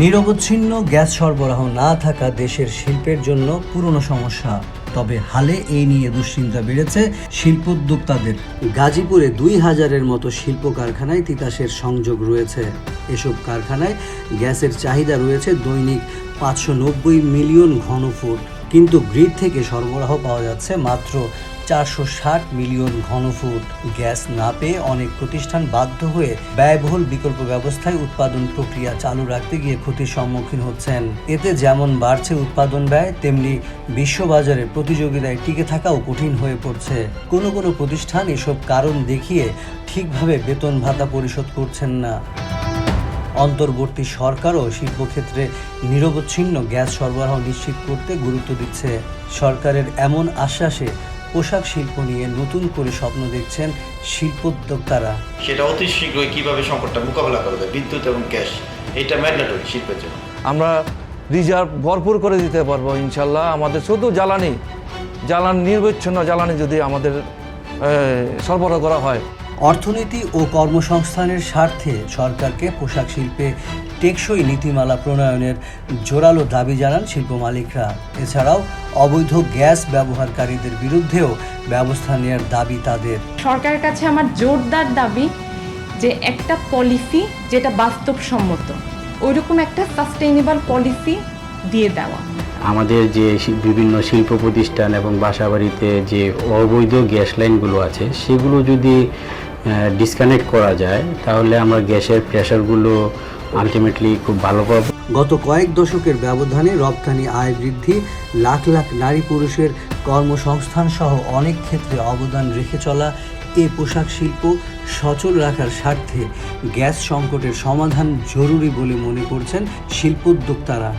নিরবচ্ছিন্ন gas সরবরাহ না থাকা দেশের শিল্পের জন্য পুরনো সমস্যা। তবে হালে এই নিয়ে দুশ্চিন্তা বেড়েছে শিল্পোদ্যোক্তাদের গাজীপুরে দুই হাজারের মতো শিল্প কারখানায় তিতাসের সংযোগ রয়েছে। এসব কারখানায় গ্যাসের চাহিদা রয়েছে দৈনিক পাঁচশো নব্বই মিলিয়ন ঘনফুট। কিন্তু গ্রিড থেকে সরবরাহ পাওয়া যাচ্ছে মাত্র চারশো ষাট মিলিয়ন ঘনফুট। গ্যাস না পেয়ে অনেক প্রতিষ্ঠান বাধ্য হয়ে ব্যয়বহুল বিকল্প ব্যবস্থায় উৎপাদন প্রক্রিয়া চালু রাখতে গিয়ে ক্ষতির সম্মুখীন হচ্ছেন। এতে যেমন বাড়ছে উৎপাদন ব্যয়, তেমনি বিশ্ববাজারে প্রতিযোগিতায় টিকে থাকাও কঠিন হয়ে পড়ছে। কোনো কোনো প্রতিষ্ঠান এসব কারণ দেখিয়ে ঠিকভাবে বেতন ভাতা পরিশোধ করছেন না। অন্তর্বর্তী সরকারও শিল্পক্ষেত্রে নিরবচ্ছিন্ন গ্যাস সরবরাহ নিশ্চিত করতে গুরুত্ব দিচ্ছে। সরকারের এমন আশ্বাসে পোশাক শিল্প নিয়ে নতুন করে স্বপ্ন দেখছেন শিল্পোদ্যোক্তারা। সেটা অতি শীঘ্রই কীভাবে সংকটটা মোকাবেলা করা যায় বিদ্যুৎ এবং গ্যাস এটা ম্যান্ডেটরি শিল্পের জন্য। আমরা রিজার্ভ ভরপুর করে দিতে পারব ইনশাল্লাহ। আমাদের শুধু জ্বালানি জ্বালানি নির্বিচ্ছিন্ন জ্বালানি যদি আমাদের সরবরাহ করা হয়। অর্থনীতি ও কর্মসংস্থানের স্বার্থে সরকারকে পোশাক শিল্পে টেকসই নীতিমালা প্রণয়নের জোরালো দাবি জানান শিল্প মালিকরা। এছাড়াও অবৈধ গ্যাস ব্যবহারকারীদের বিরুদ্ধেও ব্যবস্থা নেওয়ার দাবি তাদের। সরকারের কাছে আমার জোরদার দাবি যে একটা পলিসি যেটা বাস্তবসম্মত ওইরকম একটা সাস্টেইনেবল পলিসি দিয়ে দেওয়া। আমাদের যে বিভিন্ন শিল্প প্রতিষ্ঠান এবং বাসাবাড়িতে যে অবৈধ গ্যাস লাইনগুলো আছে সেগুলো যদি ডিসকানেক্ট করা যায়, তাহলে আমরা গ্যাসের প্রেশারগুলো আলটিমেটলি খুব ভালো পাবো। গত কয়েক দশকের ব্যবধানে রপ্তানি আয় বৃদ্ধি, লাখ লাখ নারী পুরুষের কর্মসংস্থান সহ অনেক ক্ষেত্রে অবদান রেখে চলা এ পোশাক শিল্প সচল রাখার স্বার্থে গ্যাস সংকটের সমাধান জরুরি বলে মনে করছেন শিল্পোদ্যোক্তারা।